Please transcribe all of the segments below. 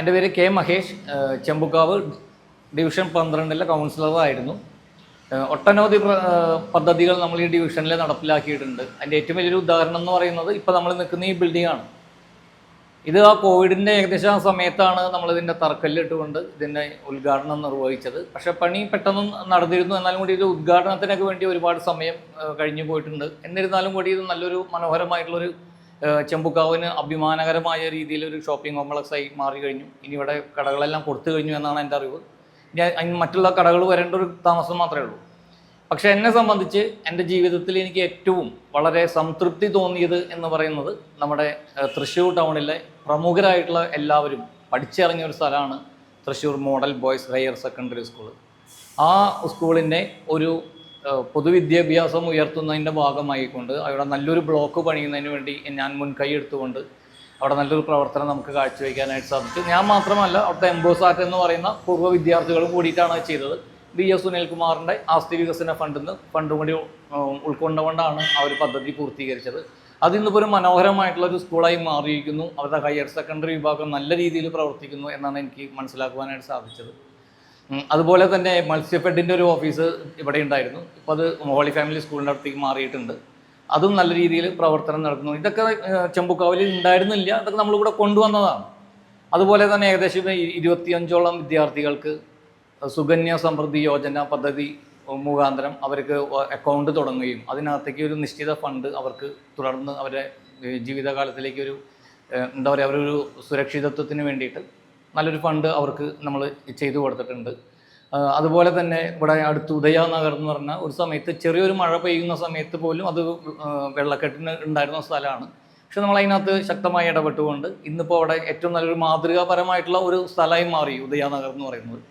എന്റെ പേര് K Mahesh Chembukkavu division പന്ത്രണ്ടിലെ കൗൺസിലറായിരുന്നു. ഒട്ടനവധി പദ്ധതികൾ നമ്മൾ ഈ ഡിവിഷനിൽ നടപ്പിലാക്കിയിട്ടുണ്ട്. അതിന്റെ ഏറ്റവും വലിയൊരു ഉദാഹരണം എന്ന് പറയുന്നത് ഇപ്പോൾ നമ്മൾ നിൽക്കുന്ന ഈ ബിൽഡിംഗ് ആണ് ഇത് ആ കോവിഡിന്റെ ഏകദേശം ആ സമയത്താണ് നമ്മളിതിന്റെ തറക്കല്ലിട്ടുകൊണ്ട് ഇതിന്റെ ഉദ്ഘാടനം നിർവഹിച്ചത്. പക്ഷേ പണി പെട്ടെന്ന് നടന്നിരുന്നു. എന്നാലും കൂടി ഇത് ഉദ്ഘാടനത്തിനൊക്കെ വേണ്ടി ഒരുപാട് സമയം കഴിഞ്ഞു പോയിട്ടുണ്ട്. എന്നിരുന്നാലും കൂടി ഇത് നല്ലൊരു മനോഹരമായിട്ടുള്ളൊരു ചെമ്പുക്കാവിന് അഭിമാനകരമായ രീതിയിൽ ഒരു ഷോപ്പിംഗ് കോംപ്ലക്സ് ആയി മാറി കഴിഞ്ഞു. ഇനി ഇവിടെ കടകളെല്ലാം കൊടുത്തു കഴിഞ്ഞു എന്നാണ് എന്റെ അറിവ്. അതിന് മറ്റുള്ള കടകൾ വരേണ്ട ഒരു താമസം മാത്രമേ ഉള്ളൂ. പക്ഷേ എന്നെ സംബന്ധിച്ച് എന്റെ ജീവിതത്തിൽ എനിക്ക് ഏറ്റവും വളരെ സംതൃപ്തി തോന്നിയത് എന്ന് പറയുന്നത് നമ്മുടെ തൃശ്ശൂർ ടൗണിലെ പ്രമുഖരായിട്ടുള്ള എല്ലാവരും പഠിച്ചിറങ്ങിയ ഒരു സ്ഥലമാണ് Thrissur model boys higher secondary school ആ സ്കൂളിന്റെ ഒരു പൊതുവിദ്യാഭ്യാസം ഉയർത്തുന്നതിന്റെ ഭാഗമായിക്കൊണ്ട് അവിടെ നല്ലൊരു ബ്ലോക്ക് പണിയുന്നതിന് വേണ്ടി ഞാൻ മുൻകൈ എടുത്തുകൊണ്ട് അവിടെ നല്ലൊരു പ്രവർത്തനം നമുക്ക് കാഴ്ചവെക്കാനായിട്ട് സാധിച്ചു. ഞാൻ മാത്രമല്ല അവിടുത്തെ എംബോസാറ്റ് എന്ന് പറയുന്ന പൂർവ വിദ്യാർത്ഥികളും കൂടിയിട്ടാണ് ചെയ്തത്. ബി എസ് സുനിൽകുമാറിന്റെ ആസ്തി വികസന ഫണ്ടിൽ നിന്ന് ഫണ്ടും കൂടി ഉൾക്കൊണ്ടുകൊണ്ടാണ് ആ ഒരു പദ്ധതി പൂർത്തീകരിച്ചത്. അതിന്നിപ്പോൾ ഒരു മനോഹരമായിട്ടുള്ള ഒരു സ്കൂളായി മാറിയിരിക്കുന്നു. അവരുടെ ഹയർ സെക്കൻഡറി വിഭാഗം നല്ല രീതിയിൽ പ്രവർത്തിക്കുന്നു എന്നാണ് എനിക്ക് മനസ്സിലാക്കുവാനായിട്ട് സാധിച്ചത്. അതുപോലെ തന്നെ മത്സ്യഫെഡിന്റെ ഒരു ഓഫീസ് ഇവിടെ ഉണ്ടായിരുന്നു. ഇപ്പോൾ അത് ഹോളി ഫാമിലി സ്കൂളിന്റെ അടുത്തേക്ക് മാറിയിട്ടുണ്ട്. അതും നല്ല രീതിയിൽ പ്രവർത്തനം നടക്കുന്നു. ഇതൊക്കെ ചെമ്പുക്കാവലിൽ ഉണ്ടായിരുന്നില്ല. അതൊക്കെ നമ്മളിവിടെ കൊണ്ടുവന്നതാണ്. അതുപോലെ തന്നെ ഏകദേശം ഇരുപത്തിയഞ്ചോളം വിദ്യാർത്ഥികൾക്ക് സുകന്യ സമൃദ്ധി യോജന പദ്ധതി മുഖാന്തരം അവർക്ക് അക്കൗണ്ട് തുടങ്ങുകയും അതിനകത്തേക്ക് ഒരു നിശ്ചിത ഫണ്ട് അവർക്ക് തുടർന്ന് അവരുടെ ജീവിതകാലത്തിലേക്ക് ഒരു എന്താ പറയുക അവരൊരു സുരക്ഷിതത്വത്തിന് വേണ്ടിയിട്ട് നല്ലൊരു ഫണ്ട് അവർക്ക് നമ്മൾ ചെയ്തു കൊടുത്തിട്ടുണ്ട്. അതുപോലെ തന്നെ ഇവിടെ അടുത്ത് ഉദയനഗർ എന്ന് പറഞ്ഞ ഒരു സമയത്ത് ചെറിയൊരു മഴ പെയ്യുന്ന സമയത്ത് പോലും അത് വെള്ളക്കെട്ടിന് ഉണ്ടായിരുന്ന സ്ഥലമാണ്. പക്ഷെ നമ്മൾ അതിനകത്ത് ശക്തമായി ഇടപെട്ടുകൊണ്ട് ഇന്നിപ്പോൾ അവിടെ ഏറ്റവും നല്ലൊരു മാതൃകാപരമായിട്ടുള്ള ഒരു സ്ഥലമായി മാറി ഉദയനഗർ എന്ന് പറയുന്നത്.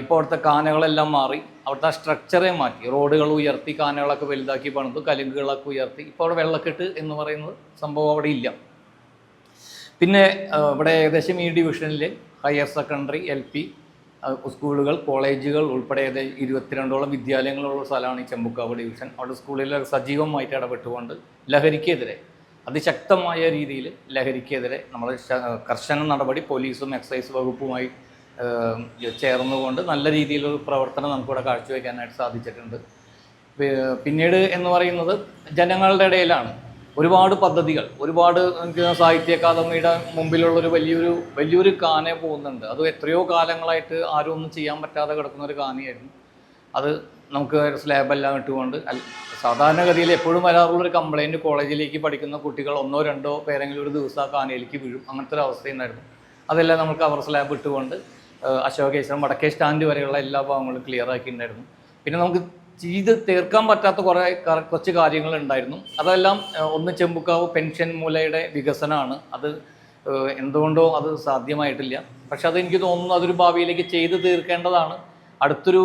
ഇപ്പോൾ അവിടുത്തെ കാനകളെല്ലാം മാറി അവിടുത്തെ സ്ട്രക്ചറെ മാറ്റി. റോഡുകൾ ഉയർത്തി കാനകളൊക്കെ വലുതാക്കി പണിതു കലുങ്കുകളൊക്കെ ഉയർത്തി. ഇപ്പോൾ അവിടെ വെള്ളക്കെട്ട് എന്ന് പറയുന്നത് സംഭവം അവിടെ ഇല്ല. പിന്നെ ഇവിടെ ഏകദേശം ഈ ഡിവിഷനിൽ ഹയർ സെക്കൻഡറി എൽ പി സ്കൂളുകൾ കോളേജുകൾ ഉൾപ്പെടെ ഏകദേശം ഇരുപത്തിരണ്ടോളം വിദ്യാലയങ്ങളുള്ള സ്ഥലമാണ് ഈ ചെമ്പുക്കാവ് ഡിവിഷൻ. അവിടെ സ്കൂളിൽ സജീവമായിട്ട് ഇടപെട്ടുകൊണ്ട് ലഹരിക്കെതിരെ അതിശക്തമായ രീതിയിൽ ലഹരിക്കെതിരെ നമ്മൾ കർശന നടപടി പോലീസും എക്സൈസ് വകുപ്പുമായി ചേർന്നുകൊണ്ട് നല്ല രീതിയിലൊരു പ്രവർത്തനം നമുക്കിവിടെ കാഴ്ചവെക്കാനായിട്ട് സാധിച്ചിട്ടുണ്ട്. പിന്നീട് എന്ന് പറയുന്നത് ജനങ്ങളുടെ ഇടയിലാണ്. ഒരുപാട് പദ്ധതികൾ ഒരുപാട് എനിക്ക് സാഹിത്യ അക്കാദമിയുടെ മുമ്പിലുള്ളൊരു വലിയൊരു വലിയൊരു കാന പോകുന്നുണ്ട്. അത് എത്രയോ കാലങ്ങളായിട്ട് ആരും ഒന്നും ചെയ്യാൻ പറ്റാതെ കിടക്കുന്ന ഒരു കാനയായിരുന്നു. അത് നമുക്ക് സ്ലാബെല്ലാം ഇട്ടുകൊണ്ട് സാധാരണഗതിയിൽ എപ്പോഴും വരാറുള്ള ഒരു കംപ്ലൈന്റ് കോളേജിലേക്ക് പഠിക്കുന്ന കുട്ടികൾ ഒന്നോ രണ്ടോ പേരെങ്കിലും ഒരു ദിവസം ആ കാനയിലേക്ക് വീഴും. അങ്ങനത്തെ ഒരു അവസ്ഥയുണ്ടായിരുന്നു. അതെല്ലാം നമുക്ക് കവർ സ്ലാബ് ഇട്ടുകൊണ്ട് അശോകേശ്വരം വടക്കേ സ്റ്റാൻഡ് വരെയുള്ള എല്ലാ ഭാഗങ്ങളും ക്ലിയർ ആക്കിയിട്ടുണ്ടായിരുന്നു. പിന്നെ നമുക്ക് ചെയ്ത് തീർക്കാൻ പറ്റാത്ത കുറേ കുറച്ച് കാര്യങ്ങൾ ഉണ്ടായിരുന്നു അതെല്ലാം ഒന്ന് ചെമ്പുക്കാവ് പെൻഷൻ മൂലയുടെ വികസനമാണ്. അത് എന്തുകൊണ്ടോ അത് സാധ്യമായിട്ടില്ല. പക്ഷെ അത് എനിക്ക് തോന്നുന്നു അതൊരു ഭാവിയിലേക്ക് ചെയ്ത് തീർക്കേണ്ടതാണ്. അടുത്തൊരു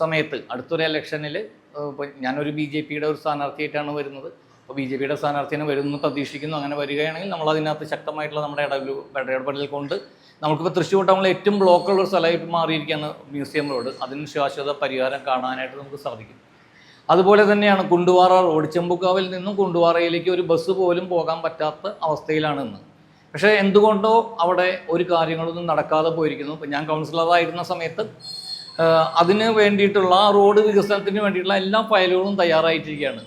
സമയത്ത് അടുത്തൊരു ഇലക്ഷനിൽ ഞാനൊരു ബി ജെ പിയുടെ ഒരു സ്ഥാനാർത്ഥിയായിട്ടാണ് വരുന്നത്. അപ്പോൾ ബി ജെ പിയുടെ സ്ഥാനാർത്ഥിനെ വരുമെന്ന് പ്രതീക്ഷിക്കുന്നു. അങ്ങനെ വരികയാണെങ്കിൽ നമ്മൾ അതിനകത്ത് ശക്തമായിട്ടുള്ള നമ്മുടെ ഇടപെടൽ ഇടപെടൽ കൊണ്ട് നമുക്കിപ്പോൾ തൃശ്ശൂർ ടൗണിൽ ഏറ്റവും ബ്ലോക്കുള്ള ഒരു സ്ഥലമായിട്ട് മാറിയിരിക്കുകയാണ് മ്യൂസിയം റോഡ് അതിന് ശാശ്വത പരിഹാരം കാണാനായിട്ട് നമുക്ക് സാധിക്കും. അതുപോലെ തന്നെയാണ് കുണ്ടുവാറ റോഡ്. ചെമ്പുക്കാവിൽ നിന്നും കുണ്ടുവാറയിലേക്ക് ഒരു ബസ് പോലും പോകാൻ പറ്റാത്ത അവസ്ഥയിലാണ് ഇന്ന്. പക്ഷേ എന്തുകൊണ്ടോ അവിടെ ഒരു കാര്യങ്ങളൊന്നും നടക്കാതെ പോയിരിക്കുന്നു. ഇപ്പം ഞാൻ കൗൺസിലറായിരുന്ന സമയത്ത് അതിന് വേണ്ടിയിട്ടുള്ള റോഡ് വികസനത്തിന് വേണ്ടിയിട്ടുള്ള എല്ലാ ഫയലുകളും തയ്യാറായിട്ടിരിക്കുകയാണ്.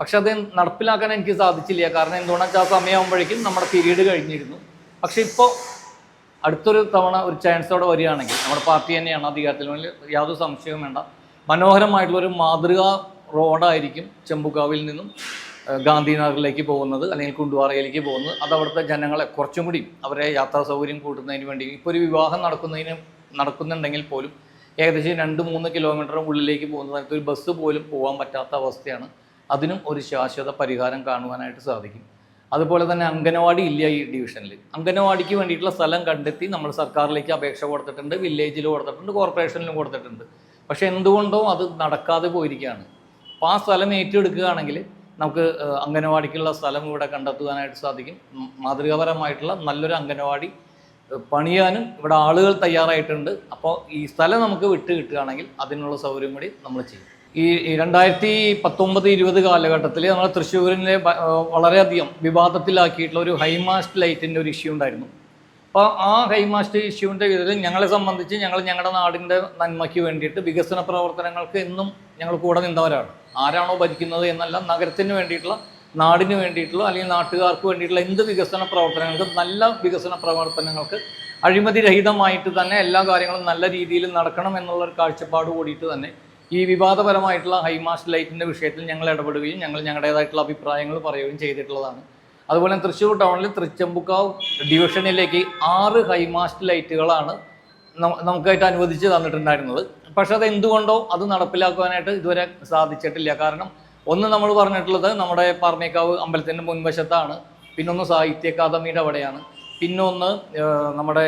പക്ഷെ അത് നടപ്പിലാക്കാൻ എനിക്ക് സാധിച്ചില്ല. കാരണം എന്തുകൊണ്ടാണെന്ന് വെച്ചാൽ ആ സമയമാകുമ്പോഴേക്കും നമ്മുടെ പീരീഡ് കഴിഞ്ഞിരുന്നു. പക്ഷേ ഇപ്പോൾ അടുത്തൊരു തവണ ഒരു ചാൻസോടെ വരികയാണെങ്കിൽ നമ്മുടെ പാർട്ടി തന്നെയാണ് അധികാരത്തിൽ വേണ്ടി യാതൊരു സംശയവും വേണ്ട. മനോഹരമായിട്ടുള്ള ഒരു മാതൃകാ റോഡായിരിക്കും ചെമ്പുകാവിൽ നിന്നും ഗാന്ധിനഗറിലേക്ക് പോകുന്നത് അല്ലെങ്കിൽ കുണ്ടുവാറയിലേക്ക് പോകുന്നത്. അത് അവിടുത്തെ ജനങ്ങളെ കുറച്ചും കൂടി അവരെ യാത്രാ സൗകര്യം കൂട്ടുന്നതിന് വേണ്ടി ഇപ്പോൾ ഒരു വിവാഹം നടക്കുന്നതിന് നടക്കുന്നുണ്ടെങ്കിൽ പോലും ഏകദേശം രണ്ട് മൂന്ന് കിലോമീറ്റർ ഉള്ളിലേക്ക് പോകുന്ന സമയത്ത് ഒരു ബസ് പോലും പോകാൻ പറ്റാത്ത അവസ്ഥയാണ്. അതിനും ഒരു ശാശ്വത പരിഹാരം കാണുവാനായിട്ട് സാധിക്കും. അതുപോലെ തന്നെ അംഗനവാടി ഇല്ല ഈ ഡിവിഷനിൽ. അംഗനവാടിക്ക് വേണ്ടിയിട്ടുള്ള സ്ഥലം കണ്ടെത്തി നമ്മൾ സർക്കാരിലേക്ക് അപേക്ഷ കൊടുത്തിട്ടുണ്ട് വില്ലേജിൽ കൊടുത്തിട്ടുണ്ട് കോർപ്പറേഷനിലും കൊടുത്തിട്ടുണ്ട്. പക്ഷേ എന്തുകൊണ്ടോ അത് നടക്കാതെ പോയിരിക്കുകയാണ്. അപ്പോൾ ആ സ്ഥലം ഏറ്റെടുക്കുകയാണെങ്കിൽ നമുക്ക് അംഗനവാടിക്കുള്ള സ്ഥലം ഇവിടെ കണ്ടെത്തുവാനായിട്ട് സാധിക്കും. മാതൃകാപരമായിട്ടുള്ള നല്ലൊരു അംഗനവാടി പണിയാനും ഇവിടെ ആളുകൾ തയ്യാറായിട്ടുണ്ട്. അപ്പോൾ ഈ സ്ഥലം നമുക്ക് വിട്ട് കിട്ടുകയാണെങ്കിൽ അതിനുള്ള സൗകര്യം കൂടി നമ്മൾ ചെയ്യും. ഈ രണ്ടായിരത്തി പത്തൊമ്പത് ഇരുപത് കാലഘട്ടത്തിൽ നമ്മൾ തൃശ്ശൂരിനെ വളരെയധികം വിവാദത്തിലാക്കിയിട്ടുള്ള ഒരു ഹൈമാസ്റ്റ് ലൈറ്റിന്റെ ഒരു ഇഷ്യൂ ഉണ്ടായിരുന്നു. അപ്പോൾ ആ ഹൈമാസ്റ്റ് ഇഷ്യൂവിന്റെ ഇതിൽ ഞങ്ങളെ സംബന്ധിച്ച് ഞങ്ങൾ ഞങ്ങളുടെ നാടിന്റെ നന്മയ്ക്ക് വേണ്ടിയിട്ട് വികസന പ്രവർത്തനങ്ങൾക്ക് എന്നും ഞങ്ങൾ കൂടെ നിന്നവരാണ്. ആരാണോ ഭരിക്കുന്നത് എന്നല്ല നഗരത്തിന് വേണ്ടിയിട്ടുള്ള നാടിന് വേണ്ടിയിട്ടുള്ള അല്ലെങ്കിൽ നാട്ടുകാർക്ക് വേണ്ടിയിട്ടുള്ള എന്ത് വികസന പ്രവർത്തനങ്ങൾക്കും നല്ല വികസന പ്രവർത്തനങ്ങൾക്ക് അഴിമതി രഹിതമായിട്ട് തന്നെ എല്ലാ കാര്യങ്ങളും നല്ല രീതിയിൽ നടക്കണം എന്നുള്ള ഒരു കാഴ്ചപ്പാട് കൂടിയിട്ട് തന്നെ ഈ വിവാദപരമായിട്ടുള്ള ഹൈമാസ്റ്റ് ലൈറ്റിന്റെ വിഷയത്തിൽ ഞങ്ങൾ ഇടപെടുകയും ഞങ്ങൾ ഞങ്ങളുടേതായിട്ടുള്ള അഭിപ്രായങ്ങൾ പറയുകയും ചെയ്തിട്ടുള്ളതാണ്. അതുപോലെ തൃശ്ശൂർ ടൗണിൽ തൃച്ചമ്പുക്കാവ് ഡിവിഷനിലേക്ക് ആറ് ഹൈമാസ്റ്റ് ലൈറ്റുകളാണ് നമുക്കായിട്ട് അനുവദിച്ച് തന്നിട്ടുണ്ടായിരുന്നത്. പക്ഷെ അത് എന്തുകൊണ്ടോ അത് നടപ്പിലാക്കുവാനായിട്ട് ഇതുവരെ സാധിച്ചിട്ടില്ല. കാരണം ഒന്ന് നമ്മൾ പറഞ്ഞിട്ടുള്ളത് നമ്മുടെ പാർമേക്കാവ് അമ്പലത്തിന്റെ മുൻവശത്താണ്. പിന്നൊന്ന് സാഹിത്യ അക്കാദമിയുടെ അവിടെയാണ്. പിന്നൊന്ന് നമ്മുടെ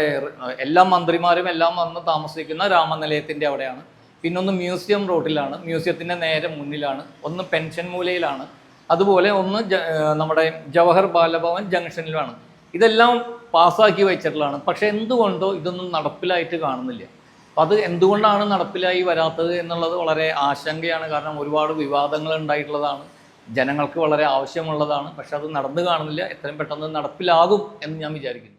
എല്ലാ മന്ത്രിമാരും എല്ലാം വന്ന് താമസിക്കുന്ന രാമനിലയത്തിന്റെ അവിടെയാണ്. പിന്നൊന്ന് മ്യൂസിയം റോഡിലാണ്. മ്യൂസിയത്തിന്റെ നേരെ മുന്നിലാണ്. ഒന്ന് പെൻഷൻ മൂലയിലാണ്. അതുപോലെ ഒന്ന് നമ്മുടെ ജവഹർ ബാലഭവൻ ജംഗ്ഷനിലാണ്. ഇതെല്ലാം പാസ്സാക്കി വെച്ചിട്ടുള്ളതാണ്. പക്ഷേ എന്തുകൊണ്ടോ ഇതൊന്നും നടപ്പിലായിട്ട് കാണുന്നില്ല. അപ്പം അത് എന്തുകൊണ്ടാണ് നടപ്പിലായി വരാത്തത് എന്നുള്ളത് വളരെ ആശങ്കയാണ്. കാരണം ഒരുപാട് വിവാദങ്ങൾ ഉണ്ടായിട്ടുള്ളതാണ്. ജനങ്ങൾക്ക് വളരെ ആവശ്യമുള്ളതാണ്. പക്ഷെ അത് നടന്നു കാണുന്നില്ല. എത്രയും പെട്ടെന്ന് നടപ്പിലാകും എന്ന് ഞാൻ വിചാരിക്കുന്നു.